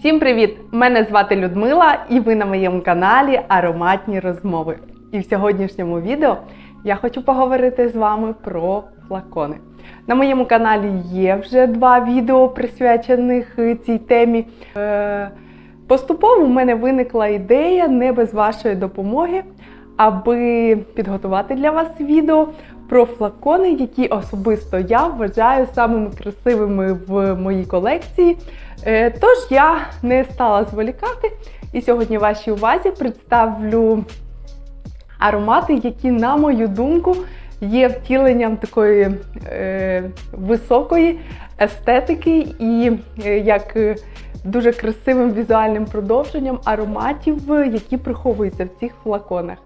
Всім привіт! Мене звати Людмила, і ви на моєму каналі Ароматні розмови. І в сьогоднішньому відео я хочу поговорити з вами про флакони. На моєму каналі є вже два відео присвячених е, цій темі. Е, Поступово в мене виникла ідея не без вашої допомоги, аби підготувати для вас відео про флакони, які особисто я вважаю самими красивими в моїй колекції. Е, Тож я не стала зволікати і сьогодні вашій увазі представлю аромати, які, на мою думку, є втіленням такої е, високої естетики і е, як е, дуже красивим візуальним продовженням ароматів, які приховуються в цих флаконах.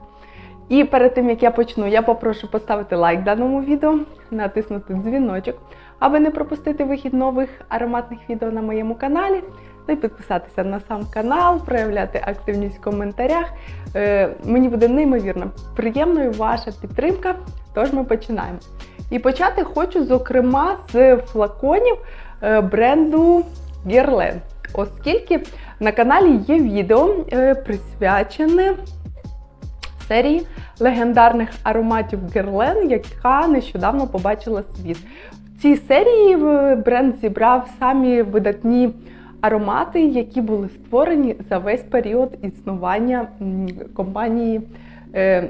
І перед тим як я почну, я попрошу поставити лайк даному відео, натиснути дзвіночок, аби не пропустити вихід нових ароматних відео на моєму каналі. Ну і підписатися на сам канал, проявляти активність в коментарях. Е, мені буде неймовірно приємною ваша підтримка. Тож ми починаємо. І почати хочу, зокрема, з флаконів е, бренду Guerlain, оскільки на каналі є відео е, присвячене серії легендарних ароматів Guerlain, яка нещодавно побачила світ. В цій серії бренд зібрав самі видатні аромати, які були створені за весь період існування компанії е,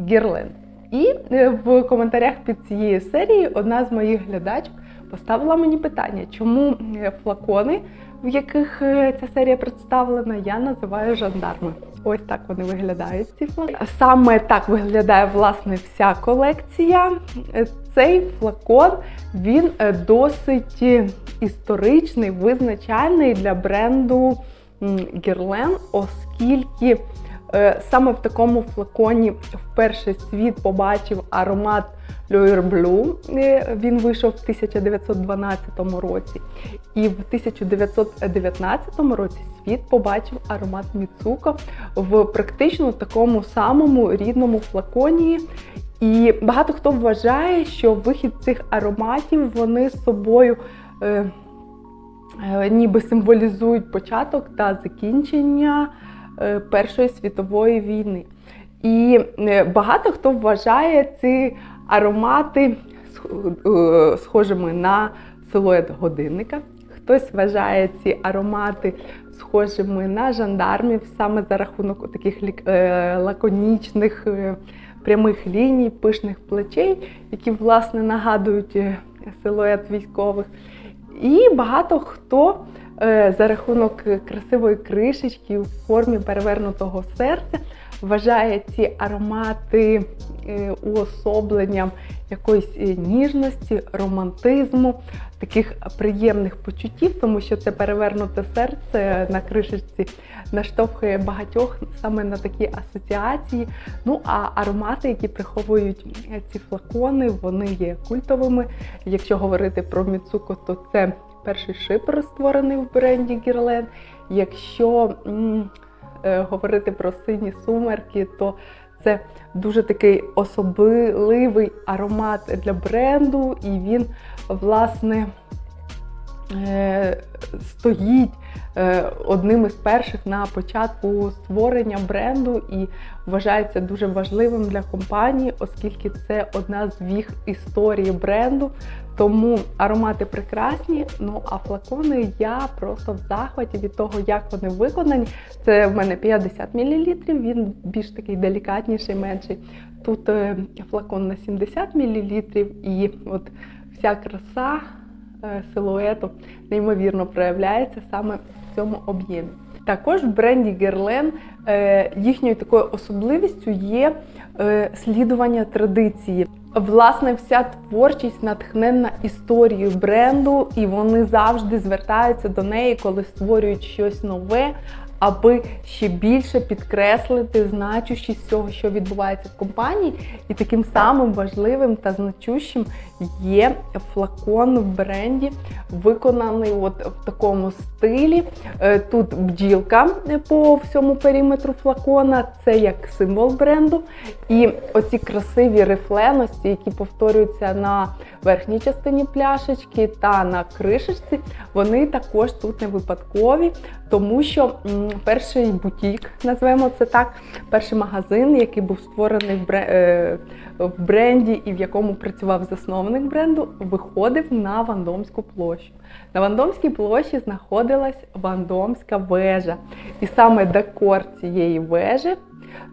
Guerlain. І е, в коментарях під цією серією одна з моїх глядачок поставила мені питання, чому е, флакони, в яких е, ця серія представлена, я називаю жандарми. Ось так вони виглядають. Ці флакони. Саме так виглядає власне вся колекція. Е, Цей флакон він е, досить історичний, визначальний для бренду Guerlain, оскільки саме в такому флаконі вперше світ побачив аромат L'Oeil Blue. Е, Він вийшов в 1912 році. І в 1919 році світ побачив аромат Міцуко в практично такому самому рідному флаконі. І багато хто вважає, що вихід цих ароматів вони з собою е, е, ніби символізують початок та закінчення е, Першої світової війни. І е, багато хто вважає ці аромати е, схожими на силует годинника. Хтось вважає ці аромати схожими на жандармів саме за рахунок таких е, лаконічних е, прямих ліній, пишних плечей, які власне нагадують е, силует військових. І багато хто е, за рахунок красивої кришечки у формі перевернутого серця вважає ці аромати е, уособленням якоїсь е, ніжності, романтизму, таких приємних почуттів, тому що це перевернуте серце на кришечці наштовхує багатьох саме на такі асоціації. Ну а аромати, які приховують е, ці флакони, вони є культовими. Якщо говорити про Міцуко, то це перший шипер, створений в бренді Гірлен. Якщо м, е, говорити про сині сумерки, то це дуже такий особливий аромат для бренду, і він, власне, стоїть е, одним із перших на початку створення бренду і вважається дуже важливим для компанії, оскільки це одна з віх історії бренду. Тому аромати прекрасні. Ну а флакони я просто в захваті від того, як вони виконані. Це в мене 50 мл, він більш такий делікатніший, менший. Тут е, флакон на 70 мл, і от вся краса е, силуету неймовірно проявляється саме в цьому об'ємі. Також в бренді е, їхньою такою особливістю є е, слідування традиції. Власне, вся творчість натхненна історією бренду, і вони завжди звертаються до неї, коли створюють щось нове аби ще більше підкреслити значущість цього, що відбувається в компанії. І таким самим важливим та значущим є флакон в бренді, виконаний от в такому стилі. Е, Тут бджілка по всьому периметру флакона, це як символ бренду. І оці красиві рифленості, які повторюються на верхній частині пляшечки та на кришечці, вони також тут не випадкові, тому що перший бутік, назвемо це так, перший магазин, який був створений е, в бренді і в якому працював засновник бренду, виходив на Вандомську площу. На Вандомській площі знаходилась Вандомська вежа. І саме декор цієї вежі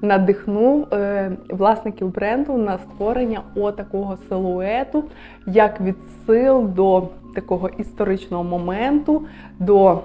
надихнув е, власників бренду на створення отакого силуету, як відсил до такого історичного моменту, до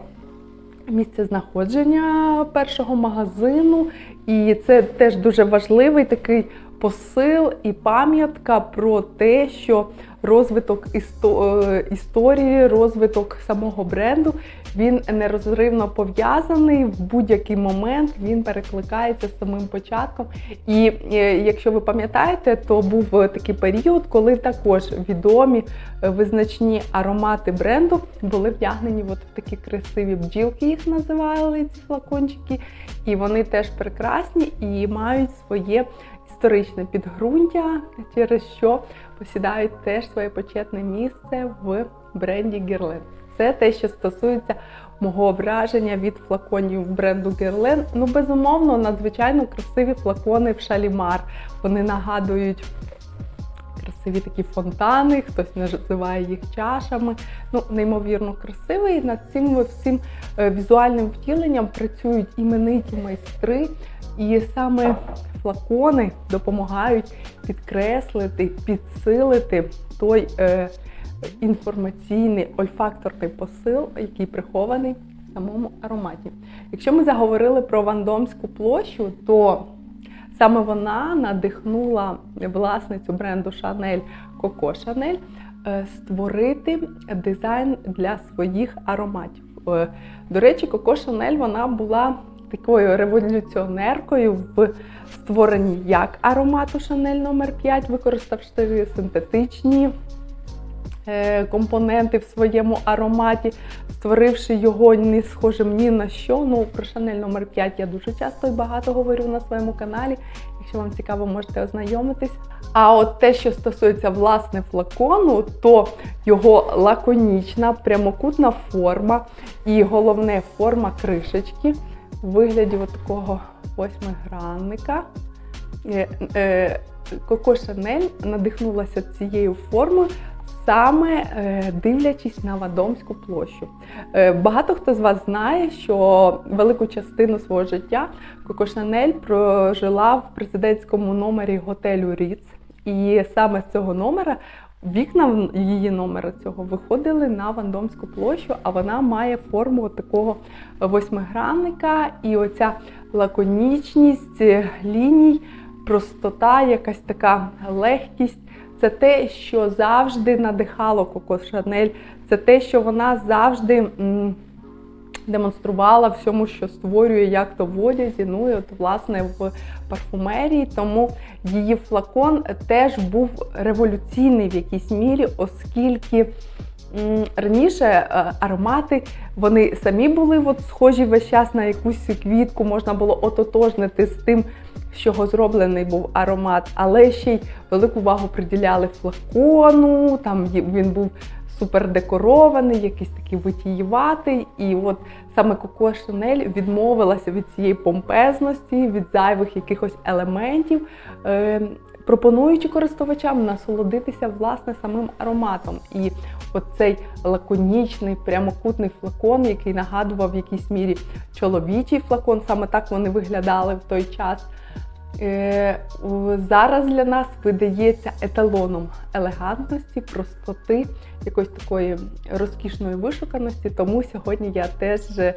місця знаходження першого магазину. І це теж дуже важливий такий посил і пам'ятка про те, що розвиток е, історії, розвиток самого бренду він нерозривно пов'язаний в будь-який момент. Він перекликається з самим початком. І е, якщо ви пам'ятаєте, то був е, такий період, коли також відомі визначні аромати бренду були вдягнені от в такі красиві бджілки, їх називали ці флакончики. І вони теж прекрасні і мають своє історичне підґрунтя, через що посідають теж своє почетне місце в бренді Герлен. Це те, що стосується мого враження від флаконів бренду Герлен. Ну, безумовно, надзвичайно красиві флакони в Шалімар. Вони нагадують красиві такі фонтани, хтось називає їх чашами. Ну, неймовірно красивий. Над цим всім е, візуальним втіленням працюють імениті майстри, і саме флакони допомагають підкреслити, підсилити той е, інформаційний ольфакторний посил, який прихований в самому ароматі. Якщо ми заговорили про Вандомську площу, то Саме вона надихнула власницю бренду Chanel Coco Chanel е, створити дизайн для своїх ароматів. Е, До речі, Coco Chanel вона була такою революціонеркою в створенні як аромату Chanel номер 5 використавши синтетичні е, компоненти в своєму ароматі, створивши його не схожим ні на що. Ну, про Шанель номер 5 я дуже часто і багато говорю на своєму каналі. Якщо вам цікаво, можете ознайомитись. А от те, що стосується власне флакону, то його лаконічна, прямокутна форма і головне форма кришечки в вигляді такого восьмигранника. Е, е, Коко Шанель надихнулася цією формою. Саме е, дивлячись на Вадомську площу. Багато хто з вас знає, що велику частину свого життя Коко Шанель прожила в президентському номері готелю Ріц. І саме з цього номера вікна її номера цього виходили на Вандомську площу, а вона має форму такого восьмигранника. І оця лаконічність ліній, простота, якась така легкість. Це те, що завжди надихало Коко Шанель, це те, що вона завжди демонструвала всьому, що створює, як то в одязі, ну і от власне в парфумерії. Тому її флакон теж був революційний в якійсь мірі, оскільки. Раніше е, аромати вони самі були от схожі весь час на якусь квітку, можна було ототожнити з тим, з чого зроблений був аромат, але ще й велику увагу приділяли флакону. Там він був супер декорований, якийсь такий витієватий. І от саме Коко Шанель відмовилася від цієї помпезності, від зайвих якихось елементів. Е, Пропонуючи користувачам насолодитися власне самим ароматом. І оцей лаконічний прямокутний флакон, який нагадував в якійсь мірі чоловічий флакон, саме так вони виглядали в той час. Е, Зараз для нас видається еталоном елегантності, простоти, якоїсь такої розкішної вишуканості. Тому сьогодні я теж е,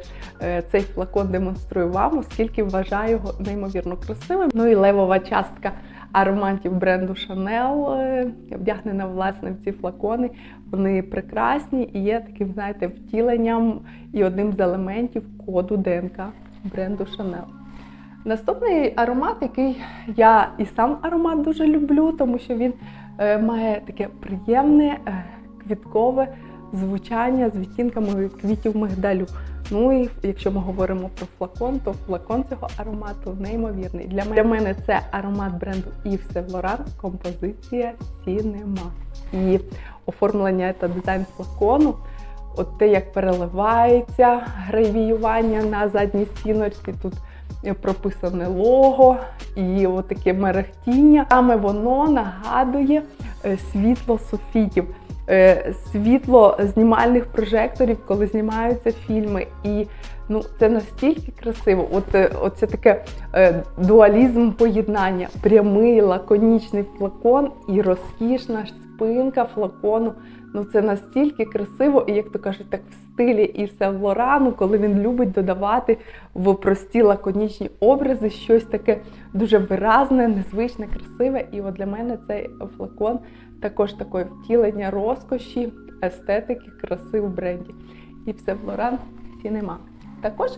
цей флакон демонструю вам, оскільки вважаю його неймовірно красивим. Ну і левова частка ароматів бренду Chanel, е, вдягнена власне в ці флакони. Вони прекрасні і є таким, знаєте, втіленням і одним з елементів коду ДНК бренду Chanel. Наступний аромат, який я і сам аромат дуже люблю, тому що він е, має таке приємне е, квіткове звучання з відтінками квітів мигдалю. Ну і якщо ми говоримо про флакон, то флакон цього аромату неймовірний. Для мене, для мене це аромат бренду Yves Saint Laurent, композиція Cinema. І оформлення та дизайн флакону. От те, як переливається гравіювання на задній стіночці, тут прописане лого і таке мерехтіння. Саме воно нагадує е, світло софітів, е, світло знімальних прожекторів, коли знімаються фільми. І ну, це настільки красиво. От, е, от це таке дуалізм поєднання, прямий, лаконічний флакон і розкішна спинка флакону. Ну це настільки красиво, і як то кажуть, так в стилі і все Лорану, коли він любить додавати в прості лаконічні образи щось таке дуже виразне, незвичне, красиве. І от для мене цей флакон також таке втілення розкоші, естетики, краси в бренді. І все Лоран нема. Також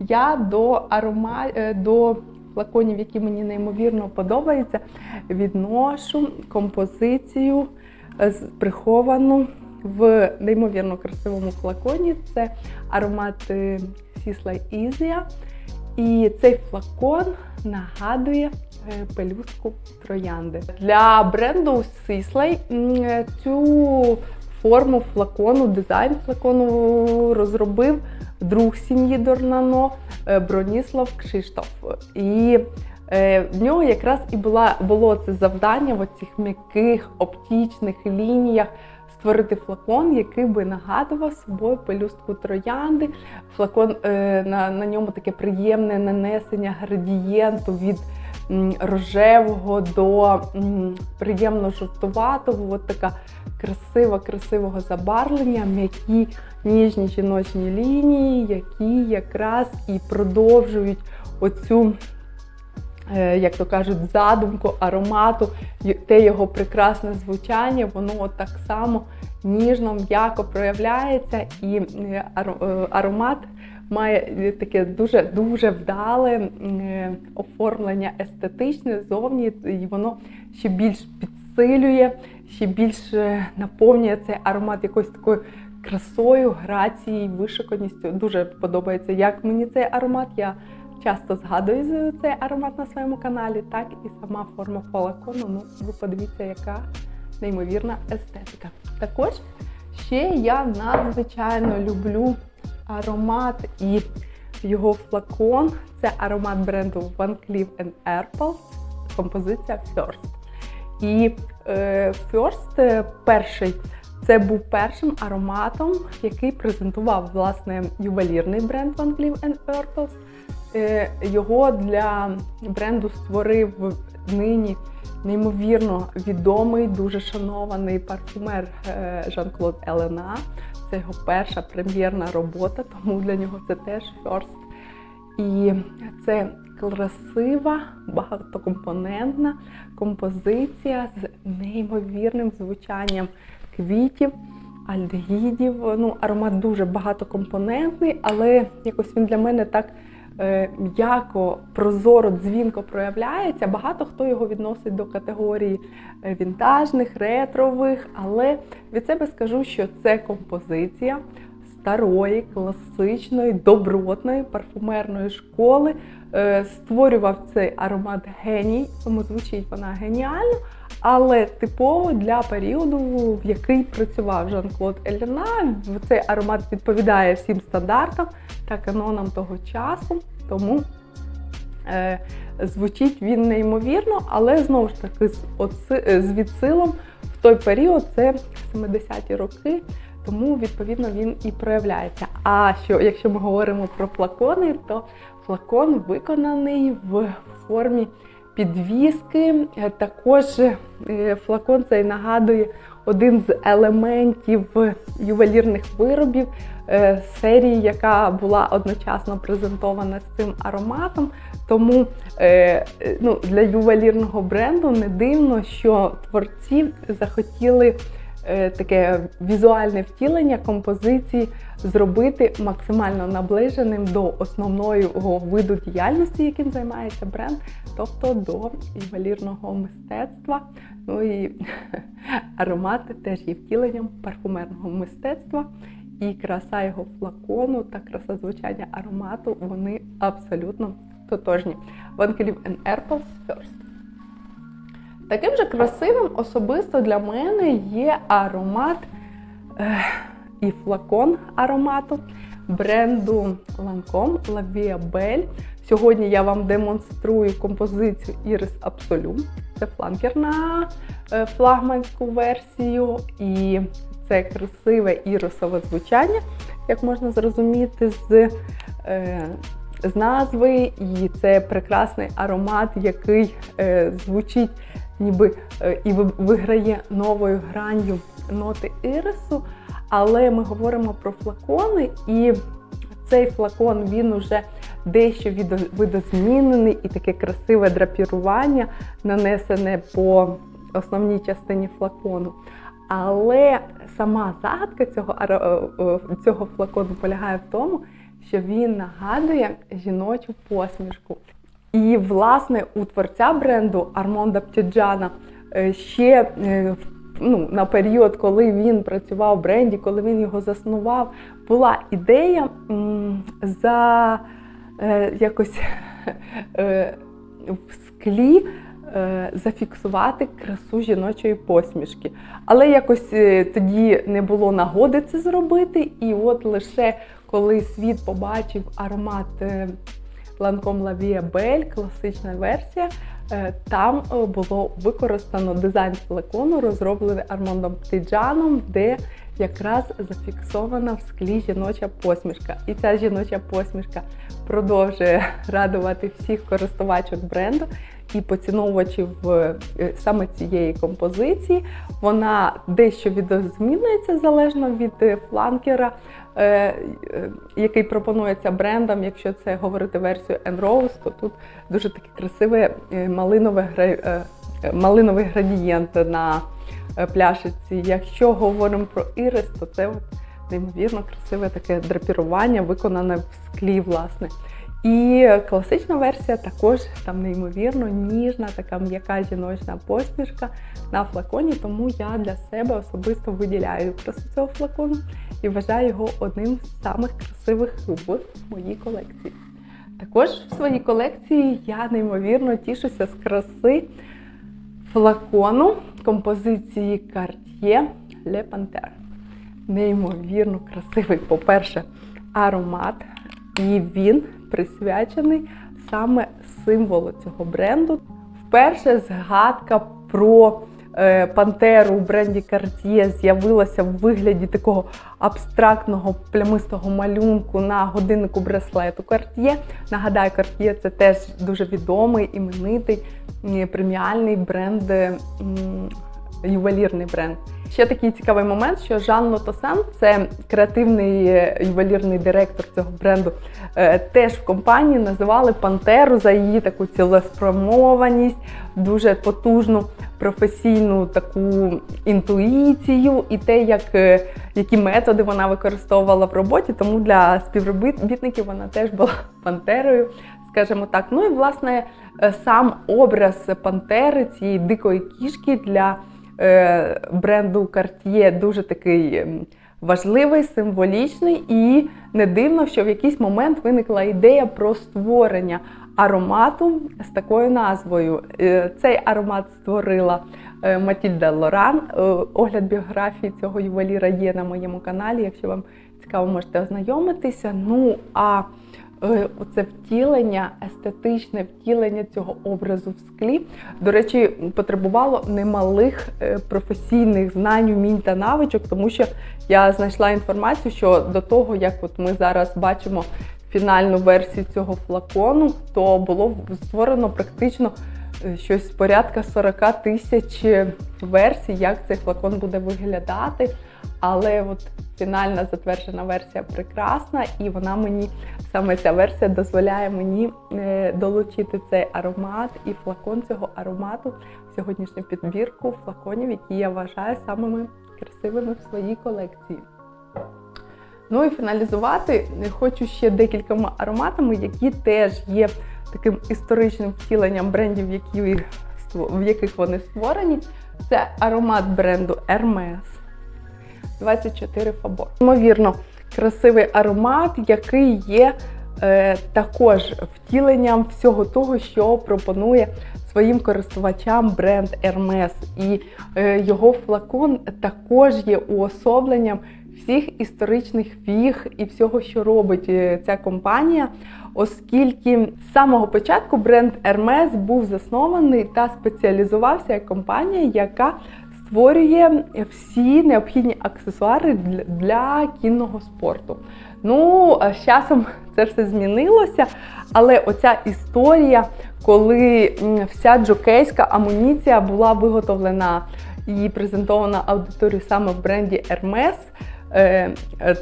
я до арома... е, до флаконів, які мені неймовірно подобаються, відношу композицію е, з- приховану в неймовірно красивому флаконі. Це аромат Сісла Ізія. І цей флакон нагадує е, пелюстку троянди. Для бренду е, цю форму флакону, дизайн флакону розробив друг сім'ї Дорнано е, Броніслав Кшиштоф. І е, в нього якраз і була, було це завдання в цих м'яких оптичних лініях створити флакон, який би нагадував собою пелюстку троянди. Флакон е, на, на ньому таке приємне нанесення градієнту від рожевого до приємно жовтуватого. От така красива, красивого забарвлення, м'які ніжні жіночні лінії, які якраз і продовжують оцю. Е, Як то кажуть, задумку аромату, те його прекрасне звучання, воно так само ніжно, м'яко проявляється, і е, е, аромат має таке дуже дуже вдале оформлення естетичне зовні, і воно ще більш підсилює, ще більш наповнює цей аромат якоюсь такою красою, грацією, вишиканістю. Дуже подобається, як мені цей аромат. Я часто згадую цей аромат на своєму каналі, так і сама форма флакону. Ну, ви подивіться, яка неймовірна естетика. Також ще я надзвичайно люблю аромат і його флакон. Це аромат бренду Van Cleef Arpels, композиція First. І е, First е, перший. Це був першим ароматом, який презентував власне ювелірний бренд Van Cleef Arpels. Е, Його для бренду створив нині неймовірно відомий, дуже шанований парфюмер е, Жан-Клод Елена. Це його перша прем'єрна робота, тому для нього це теж first. І це красива, багатокомпонентна композиція з неймовірним звучанням квітів, альдегідів. Ну, аромат дуже багатокомпонентний, але якось він для мене так м'яко, прозоро, дзвінко проявляється. Багато хто його відносить до категорії е, вінтажних, ретрових, але від себе скажу, що це композиція старої, класичної, добротної парфумерної школи. Е, Створював цей аромат геній, тому звучить вона геніально, але типово для періоду, в який працював Жан-Клод Еліна. Цей аромат відповідає всім стандартам та канонам того часу. Тому е, звучить він неймовірно, але знову ж таки з, оци- е, з відсилом в той період це 70-ті роки. Тому відповідно він і проявляється. А що якщо ми говоримо про флакони, то флакон виконаний в формі підвіски. Е, Також е, флакон цей нагадує один з елементів ювелірних виробів е, серії, яка була одночасно презентована з цим ароматом. Тому ну, для ювелірного бренду не дивно, що творці захотіли таке візуальне втілення композиції зробити максимально наближеним до основного виду діяльності, яким займається бренд, тобто до ювелірного мистецтва. Ну і аромати теж є втіленням парфумерного мистецтва. І краса його флакону та краса звучання аромату вони абсолютно тотожні. Van Cleef Arpels First. Таким же красивим особисто для мене є аромат е, і флакон аромату бренду Lancome La Vie Belle. Сьогодні я вам демонструю композицію Iris Absolute. Це фланкер на е, флагманську версію, і це красиве ірисове звучання, як можна зрозуміти з, е, з назви. І це прекрасний аромат, який е, звучить ніби е, і виграє новою гранню ноти ірису. Але ми говоримо про флакони, і цей флакон він уже дещо видозмінений, і таке красиве драпірування нанесене по основній частині флакону. Але сама загадка цього, е, цього флакону полягає в тому, що він нагадує жіночу посмішку. І, власне, у творця бренду Армонда Птюджана е, ще е, ну, на період, коли він працював в бренді, коли він його заснував, була ідея за е, якось в склі зафіксувати красу жіночої посмішки. Але якось тоді не було нагоди це зробити. І от лише коли світ побачив аромат е, Lancome La Vie класична версія, е, там е, було використано дизайн флакону, розроблений Армондом Птіджаном, де якраз зафіксована в склі жіноча посмішка. І ця жіноча посмішка продовжує радувати всіх користувачок бренду і поціновувачів е, саме цієї композиції. Вона дещо відозмінюється залежно від е, фланкера, е, е, який пропонується брендам, Якщо це говорити версію Enrose, то тут дуже таке красиве е, малинове е, е, малиновий градієнт на пляшиці. Якщо говоримо про ірис, то це от неймовірно красиве таке драпірування, виконане в склі, власне. І класична версія також там неймовірно ніжна, така м'яка жіночна посмішка на флаконі, тому я для себе особисто виділяю красу цього флакону і вважаю його одним з самих красивих в моїй колекції. Також в своїй колекції я неймовірно тішуся з краси флакону композиції Cartier Le Panthère. Неймовірно красивий, по-перше, аромат, і він присвячений саме символу цього бренду. Вперше згадка про е, пантеру у бренді Cartier з'явилася в вигляді такого абстрактного плямистого малюнку на годиннику браслету Cartier. Нагадаю, Cartier це теж дуже відомий, іменитий преміальний бренд, м, ювелірний бренд. Ще такий цікавий момент, що Жан Лотосен, це креативний е, ювелірний директор цього бренду, е, теж в компанії називали Пантеру за її таку цілеспрямованість, дуже потужну професійну таку інтуїцію і те, як, е, які методи вона використовувала в роботі. Тому для співробітників вона теж була пантерою, скажімо так. Ну і власне сам образ пантери, цієї дикої кішки для бренду Cartier дуже такий ем, важливий, символічний, і не дивно, що в якийсь момент виникла ідея про створення аромату з такою назвою. Е, Цей аромат створила е, Матільда Лоран. Е, Огляд біографії цього ювеліра є на моєму каналі. Якщо вам цікаво, можете ознайомитися. Ну а е, оце втілення, естетичне втілення цього образу в склі, до речі, потребувало немалих е, професійних знань, вмінь та навичок, тому що я знайшла інформацію, що до того, як от ми зараз бачимо фінальну версію цього флакону, то було створено практично е, щось порядка 40 тисяч версій, як цей флакон буде виглядати. Але от фінальна затверджена версія прекрасна, і вона мені саме ця версія дозволяє мені е, долучити цей аромат і флакон цього аромату в сьогоднішню підбірку флаконів, які я вважаю самими красивими в своїй колекції. Ну і фіналізувати хочу ще декількома ароматами, які теж є таким історичним втіленням брендів, які, в яких вони створені. Це аромат бренду Hermes 24 Fabor. Ймовірно, красивий аромат, який є е, також втіленням всього того, що пропонує своїм користувачам бренд Hermes. І е, його флакон також є уособленням всіх історичних віг і всього, що робить е, ця компанія, оскільки з самого початку бренд Hermes був заснований та спеціалізувався як компанія, яка створює всі необхідні аксесуари для, кінного спорту. Ну, з часом це все змінилося, але оця історія, коли вся джокейська амуніція була виготовлена і презентована аудиторії саме в бренді Hermes, е,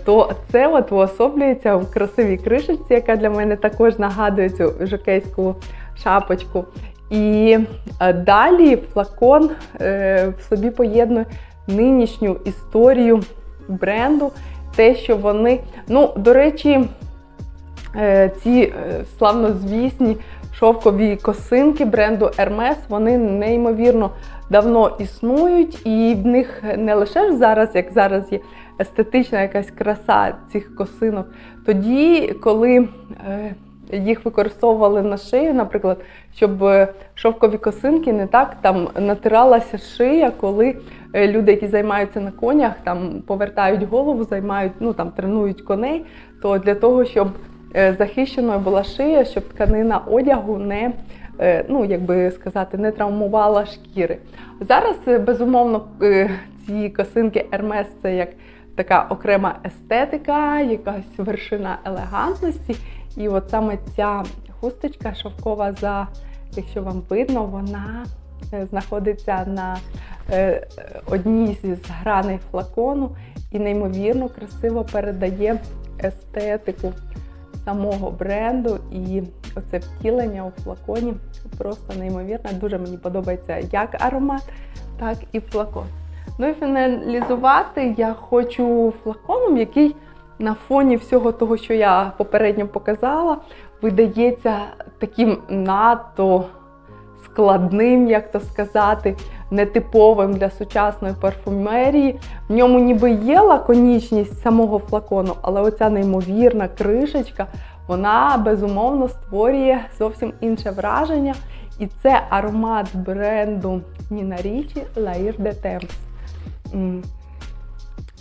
то це от уособлюється в красивій кришечці, яка для мене також нагадує цю жокейську шапочку. І е, далі флакон е, в собі поєднує нинішню історію бренду, те, що вони, ну, до речі, е, ці славнозвісні шовкові косинки бренду Hermes, вони неймовірно давно існують, і в них не лише зараз, як зараз є естетична якась краса цих косинок. Тоді, коли їх використовували на шию, наприклад, щоб е, шовкові косинки не так там натиралася шия, коли е, люди, які займаються на конях, там повертають голову, займають, ну там тренують коней, то для того, щоб е, захищеною була шия, щоб тканина одягу не ну, як би сказати, не травмувала шкіри. Зараз, безумовно, ці косинки Hermes – це як така окрема естетика, якась вершина елегантності. І от саме ця хусточка шовкова, за, якщо вам видно, вона е, знаходиться на е, одній зі граней флакону і неймовірно красиво передає естетику самого бренду. І оце втілення у флаконі просто неймовірне. Дуже мені подобається як аромат, так і флакон. Ну і фіналізувати я хочу флаконом, який на фоні всього того, що я попередньо показала, видається таким надто складним, як то сказати, нетиповим для сучасної парфумерії. В ньому ніби є лаконічність самого флакону, але оця неймовірна кришечка, вона безумовно створює зовсім інше враження. І це аромат бренду Ніна Річі Lair de Temps.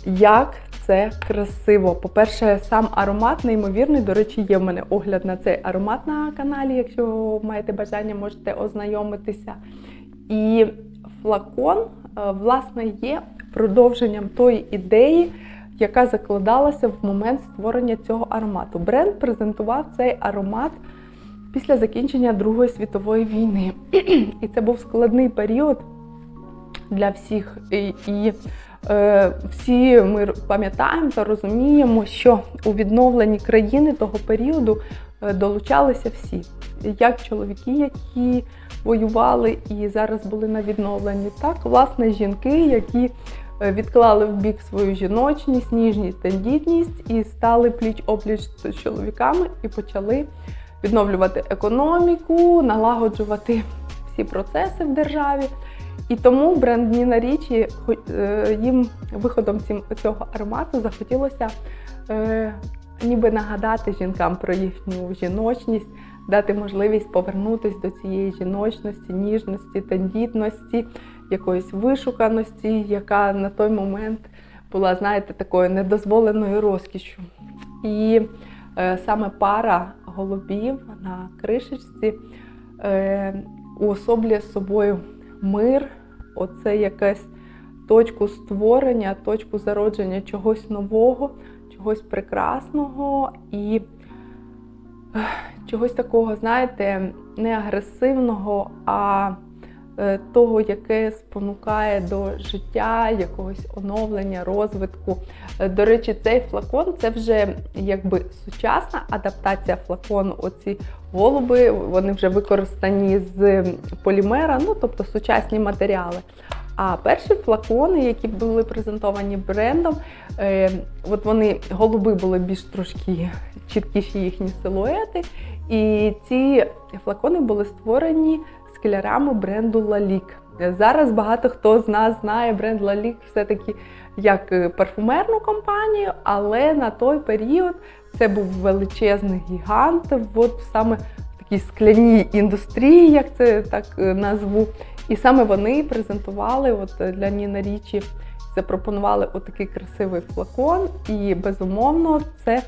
Як це красиво. По-перше, сам аромат неймовірний. До речі, є в мене огляд на цей аромат на каналі. Якщо маєте бажання, можете ознайомитися. І флакон, е, власне, є продовженням тої ідеї, яка закладалася в момент створення цього аромату. Бренд презентував цей аромат після закінчення Другої світової війни. І це був складний період для всіх. І, і е, всі ми пам'ятаємо та розуміємо, що у відновленні країни того періоду е, долучалися всі, як чоловіки, які воювали і зараз були на відновленні, так власне жінки, які е, відклали в бік свою жіночність, ніжність, тендітність і стали пліч опліч з чоловіками і почали відновлювати економіку, налагоджувати всі процеси в державі. І тому бренд Ніна Річі е, їм виходом цього аромату захотілося е, ніби нагадати жінкам про їхню жіночність, дати можливість повернутися до цієї жіночності, ніжності, тендітності, якоїсь вишуканості, яка на той момент була, знаєте, такою недозволеною розкішшю. І е, саме пара голубів на кришечці уособлює собою мир, оце якась точку створення, точку зародження чогось нового, чогось прекрасного і чогось такого, знаєте, не агресивного, а того, яке спонукає до життя, якогось оновлення, розвитку. Е, До речі, цей флакон це вже якби сучасна адаптація флакону. Оці голуби, вони вже використані з полімера, ну тобто сучасні матеріали. А перші флакони, які були презентовані брендом, е, от вони голуби були більш трошки чіткіші їхні силуети. І ці флакони були створені склярами бренду Лалік. Зараз багато хто з нас знає бренд Лалік все-таки як е, парфумерну компанію, але на той період це був величезний гігант, от саме в такій скляній індустрії, як це так е, назву. І саме вони презентували от е, для Ніна Річі, запропонували отакий красивий флакон. І безумовно це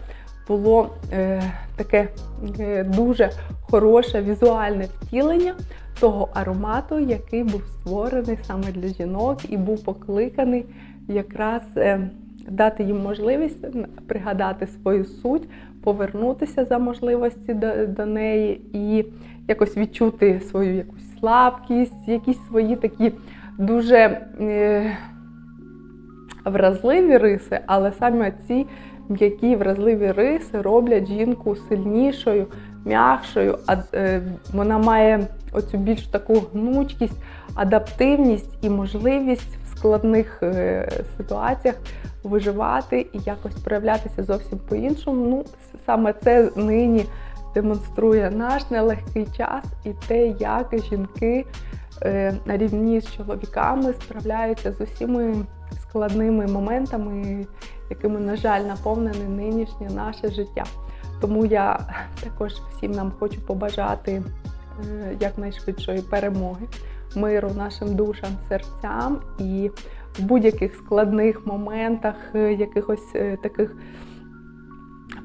було е, таке е, дуже хороше візуальне втілення того аромату, який був створений саме для жінок і був покликаний якраз е, дати їм можливість пригадати свою суть, повернутися за можливості до, до неї і якось відчути свою якусь слабкість, якісь свої такі дуже е, вразливі риси, але саме ці м'які вразливі риси роблять жінку сильнішою, м'якшою, а е, вона має оцю більш таку гнучкість, адаптивність і можливість в складних е, ситуаціях виживати і якось проявлятися зовсім по-іншому. Ну, саме це нині демонструє наш нелегкий час і те, як жінки е, на рівні з чоловіками справляються з усіма складними моментами, якими, на жаль, наповнене нинішнє наше життя. Тому я також всім нам хочу побажати е, якнайшвидшої перемоги, миру нашим душам, серцям і в будь-яких складних моментах, е, якихось е, таких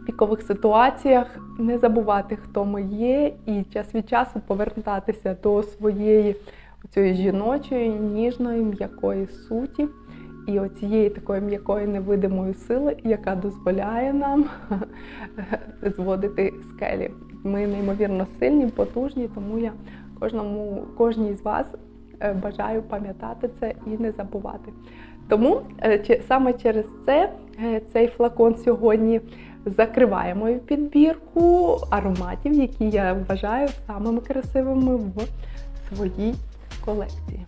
пікових ситуаціях не забувати, хто ми є, і час від часу повертатися до своєї цієї жіночої, ніжної, м'якої суті. І оцієї такої м'якої невидимої сили, яка дозволяє нам зводити скелі. Ми неймовірно сильні, потужні, тому я кожному, кожній з вас е, бажаю пам'ятати це і не забувати. Тому е, саме через це е, цей флакон сьогодні закриває мою підбірку ароматів, які я вважаю самими красивими в своїй колекції.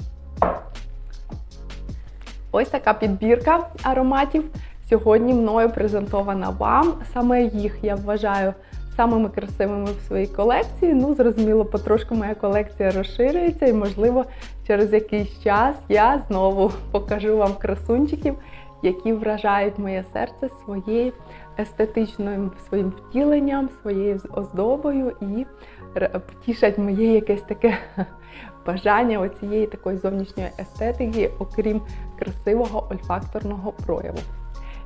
Ось така підбірка ароматів сьогодні мною презентована вам. Саме їх я вважаю самими красивими в своїй колекції. Ну, зрозуміло, потрошку моя колекція розширюється, і, можливо, через якийсь час я знову покажу вам красунчиків, які вражають моє серце своєю естетичним своїм втіленням, своєю оздобою і тішать моє якесь таке бажання оцієї такої зовнішньої естетики, окрім красивого ольфакторного прояву.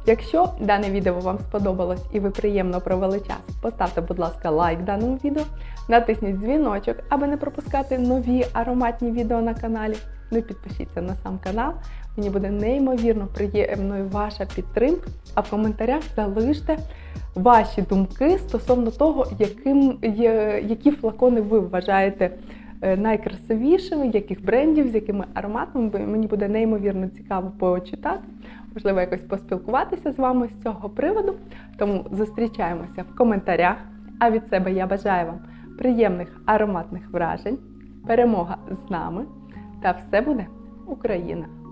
Якщо дане відео вам сподобалось і ви приємно провели час, поставте, будь ласка, лайк даному відео, натисніть дзвіночок, аби не пропускати нові ароматні відео на каналі. Ну і підпишіться на сам канал. Мені буде неймовірно приємною ваша підтримка. А в коментарях залиште ваші думки стосовно того, яким, які флакони ви вважаєте е, найкрасивішими, яких брендів, з якими ароматами. Мені буде неймовірно цікаво почитати, можливо, якось поспілкуватися з вами з цього приводу. Тому зустрічаємося в коментарях. А від себе я бажаю вам приємних ароматних вражень, перемога з нами! Та все буде Україна!